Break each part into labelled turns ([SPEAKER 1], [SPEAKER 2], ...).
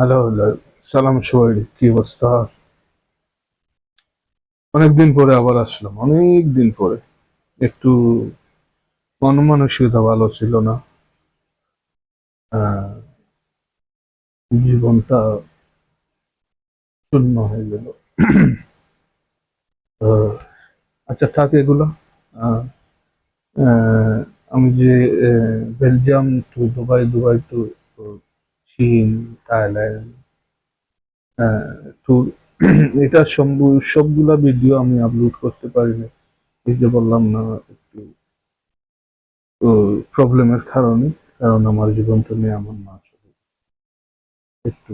[SPEAKER 1] Hello, সালাম সবাই কি অবস্থা? অনেকদিন পরে আবার আসলাম অনেক দিন পরে। একটু মন মানসিকতা ভালো ছিল না। জীবনটা শূন্য হয়ে গেল। আচ্ছা থাক এগুলো। আমি যে Belgium to Dubai Dubai to চীন, থাইল্যান্ড ট্যুর এটা সবগুলা ভিডিও আমি আপলোড করতে পারিনি। এই যে বললাম না, একটু প্রবলেমের কারণে, কারণ আমার জীবনটা নিয়ে আমার মা চলে একটু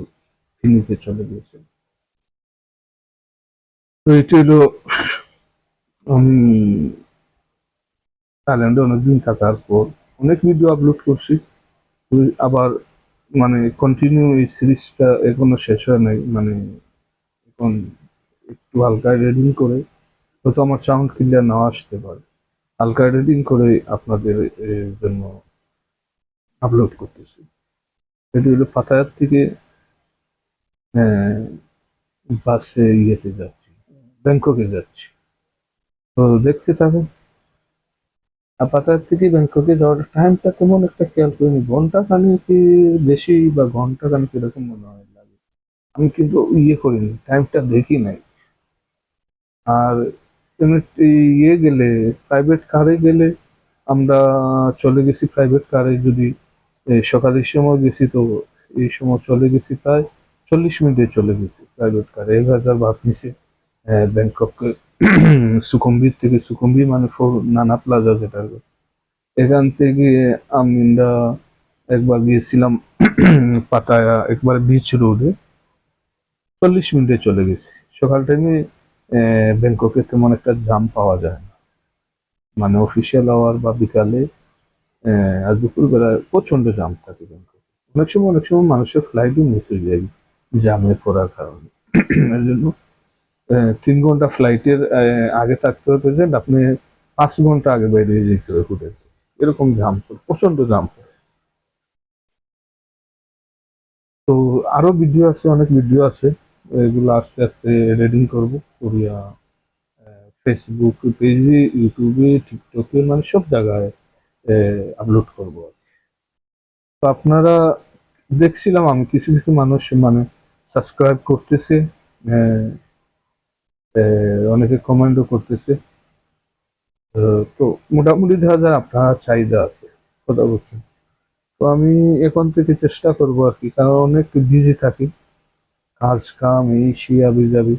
[SPEAKER 1] ক্লিনিকে চলে গেছে তো এটা হলো, আমি থাইল্যান্ডে অনেকদিন থাকার পর অনেক ভিডিও আপলোড করছি। আবার মানে কন্টিনিউ এই সিরিজটা এখনও শেষ হয় নাই মানে এখন একটু হালকা রেডিং করে, হয়তো আমার সাউন্ড ক্লিয়ার নাও আসতে পারে। হালকা রেডিং করে আপনাদের জন্য আপলোড করতেছি। এটি হলো পাতায়ার থেকে বাসে ইয়েতে যাচ্ছি, ব্যাংককে যাচ্ছি। তো দেখতে থাকুন। আর পাতায়ার থেকে ব্যাংককে যাওয়ার টাইমটা তেমন একটা খেয়াল করিনি। ঘণ্টা খানিক বেশি বা ঘণ্টা খানিক এরকম মনে হয় লাগে। আমি কিন্তু ইয়ে করিনি টাইমটা দেখি নাই। আর ইয়ে গেলে প্রাইভেট কারে গেলে আমরা চলে গেছি প্রাইভেট কারে যদি সকালের সময় গেছি তো এই সময় চলে গেছি প্রায় চল্লিশ মিনিটে চলে গেছি প্রাইভেট কারে এক হাজার ভাত নিছে ব্যাংকক সুকুম্বির থেকে সুকুম্বি মানে নানা প্লাজা যেটা এখান থেকে আমরা একবার গিয়েছিলাম পাতায়া, একবার বিচ রোডে চল্লিশ মিনিটে চলে গেছি। সকাল টাইমে ব্যাংককে তেমন একটা জাম পাওয়া যায় না। মানে অফিসিয়াল আওয়ার বা বিকালে আর দুপুরবেলায় প্রচণ্ড জাম থাকে ব্যাংককে। অনেক সময় অনেক সময় মানুষের ফ্লাইটও মিস হয়ে যায় জামে পড়ার কারণে। এর জন্য তিন ঘণ্টা ফ্লাইটের আগে থাকতে হবে প্রেজেন্ট আপনি পাঁচ ঘণ্টা আগে বাইরে যেতে হবে হোটেল এরকম জাম প্রচণ্ড জাম। তো আরও ভিডিও আছে, অনেক ভিডিও আছে। এগুলো আস্তে আস্তে রেডিং করব। কোরিয়া ফেসবুক পেজে ইউটিউবে টিকটকে মানে সব জায়গায় আপলোড করব। তো আপনারা দেখছিলাম আমি কিছু কিছু মানুষ মানে সাবস্ক্রাইব করতেছে অনেকে কমেন্টও করতেছে। তো মোটামুটি দেখা যায় আপনার চাহিদা আছে, কথা বলছেন। তো আমি এখন থেকে চেষ্টা করব আর কি, কারণ অনেক বিজি থাকি। কাজ, কাম, এই শিয়া বিজাবি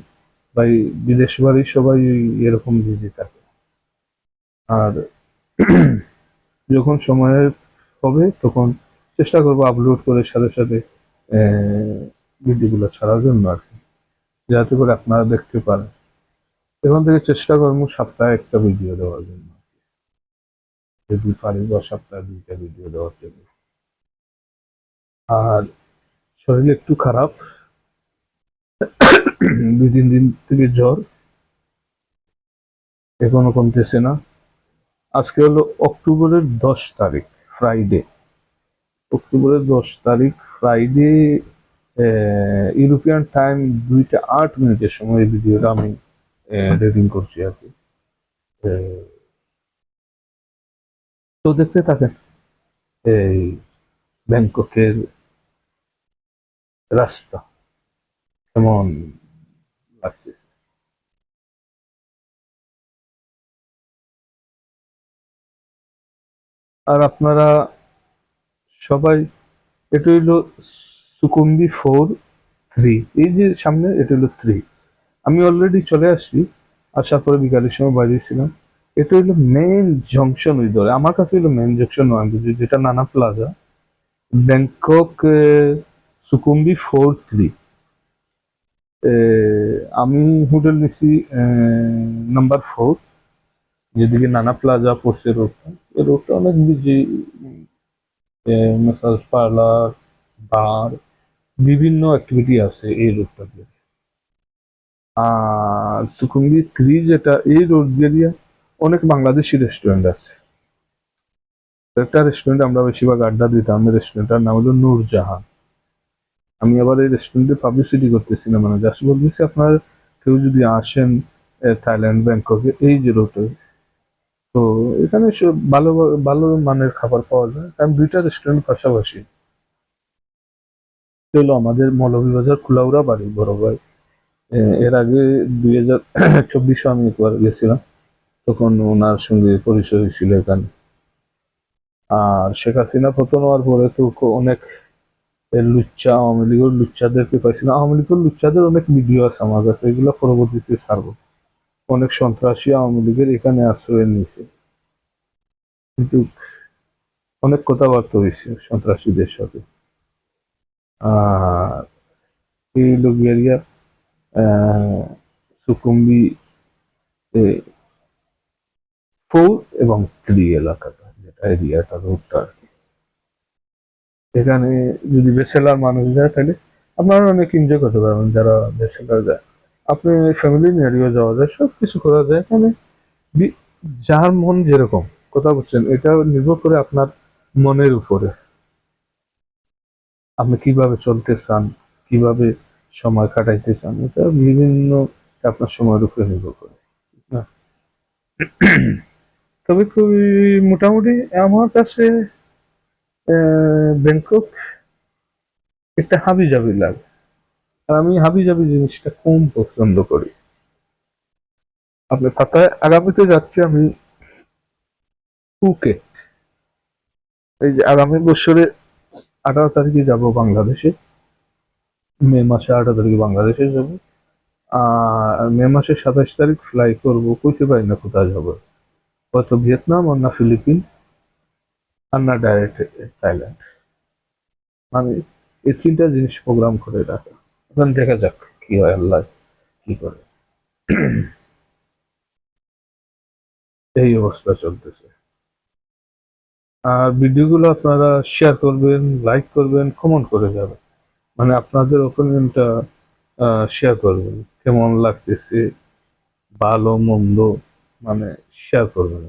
[SPEAKER 1] বা বিদেশ বাড়ি সবাই এরকম বিজি থাকে। আর যখন সময় হবে, তখন চেষ্টা করব আপলোড করে সাথে সাথে ভিডিওগুলো ছাড়ার জন্য আর কি। যাতে করে আপনারা দেখতে পারেন। এখন থেকে চেষ্টা করব সপ্তাহে একটা ভিডিও দেওয়ার জন্য। যদি পারি বা সপ্তাহে দুইটা ভিডিও দেওয়ার জন্য। আর শরীর একটু খারাপ, দুই, তিন দিন থেকে জ্বর, এখনও কমতেছে না। আজকে হলো অক্টোবরের দশ তারিখ ফ্রাইডে অক্টোবরের দশ তারিখ ফ্রাইডে ইউরোপিয়ান টাইম দুইটা আট মিনিটের সময় ভিডিওটা আমি রেডিং করছি আর কি। তো দেখতে থাকেন। এই ব্যাংককের রাস্তা কেমন লাগতেছে আর আপনারা সবাই এটা হইল সুকুম্বি ফোর থ্রি। এই যে সামনে এটা হলো থ্রি। আমি অলরেডি চলে আসছি আসার পরে বিকালের সময় বাজিয়েছিলাম। এটা হইল মেন জংশন ওই আমার কাছে হইল মেন জংশন নয় যেটা Nana Plaza Bangkok Sukhumvit four three আমি হোটেল নিছি নাম্বার ফোর যেদিকে নানা প্লাজা পড়ছে রোডটা এই রোডটা অনেক বিজি ম্যাসাজ পার্লার বার বিভিন্ন অ্যাক্টিভিটি আছে এই রোডটাতে আর সুকুম্বি থ্রি যেটা, এই রোড এরিয়া অনেক বাংলাদেশি রেস্টুরেন্ট আছে। একটা রেস্টুরেন্ট আমরা বেশিরভাগ আড্ডা দিতাম রেস্টুরেন্টটার নাম হলো নূরজাহান আমি আবার এই রেস্টুরেন্টে পাবলিসিটি করতেছি না মানে জাস্ট বলতেছি আপনার কেউ যদি আসেন থাইল্যান্ড, ব্যাংককে, এই যে রোডে তো এখানে সব ভালো ভালো মানের খাবার পাওয়া যায়। কারণ দুইটা রেস্টুরেন্ট পাশাপাশি। হলো আমাদের মৌলভীবাজার, কুলাউড়া বাড়ি বড় ভাই এর আগে দুই হাজার চব্বিশে আমি একবার গেছিলাম। তখন ওনার সঙ্গে পরিচয় হয়েছিল এখানে। আর শেখ হাসিনা পতন হওয়ার পরে তো অনেক লুচ্চা আওয়ামী লীগের লুচ্চাদেরকে পাইছিলাম আওয়ামী লীগের লুচ্চাদের অনেক ভিডিও আছে আমার কাছে, এগুলো পরবর্তীতে ছাড়বো। অনেক সন্ত্রাসী আওয়ামী লীগের এখানে আশ্রয় নিয়েছে। কিন্তু অনেক কথাবার্তা হয়েছে সন্ত্রাসীদের সাথে। আর এই লোকেরিয়া সুকুম্বি ফোর এবং থ্রি এলাকাটা, যেটা এরিয়াটা রোডটা আর কি। এখানে যদি বেসেলার মানুষ যায়, তাহলে আপনারা অনেক এনজয় করতে পারবেন, যারা বেসেলার যায়। আপনি ফ্যামিলি নিয়েও যাওয়া যায় সব কিছু করা যায়। এখানে যার মন যেরকম, কথা বলছেন, এটা নির্ভর করে আপনার মনের উপরে। আপনি কীভাবে চলতে চান, কীভাবে সময় কাটাইতে চান এটা বিভিন্ন আপনার সময়ের উপরে নির্ভর করে। তবে খুবই মোটামুটি আমার কাছে ব্যাংকক একটা হাবি জাবি লাগে। আর আমি হাবি জাবি জিনিসটা কম পছন্দ করি। আপনি পাতায় আগামীতে যাচ্ছি আমি ফুকেট এই যে আগামী বছরে আঠারো তারিখে যাব বাংলাদেশে। মে মাসে আঠারো তারিখে বাংলাদেশে যাব। আর মে মাসের সাতাশ তারিখ ফ্লাই করব, কইতে পারি না কোথায় যাব। হয়তো ভিয়েতনাম আর না ফিলিপিন, আর না ডাইরেক্ট থাইল্যান্ড। মানে এই তিনটা জিনিস প্রোগ্রাম করে রাখা। এখন দেখা যাক কি হয়, আল্লাহ কি করে। এই অবস্থা চলতেছে। আর ভিডিওগুলো আপনারা শেয়ার করবেন লাইক করবেন কমেন্ট করে যাবেন। মানে আপনাদের ওপিনিয়নটা শেয়ার করবেন। কেমন লাগতেছে? ভালো মন্দ মানে শেয়ার করবেন।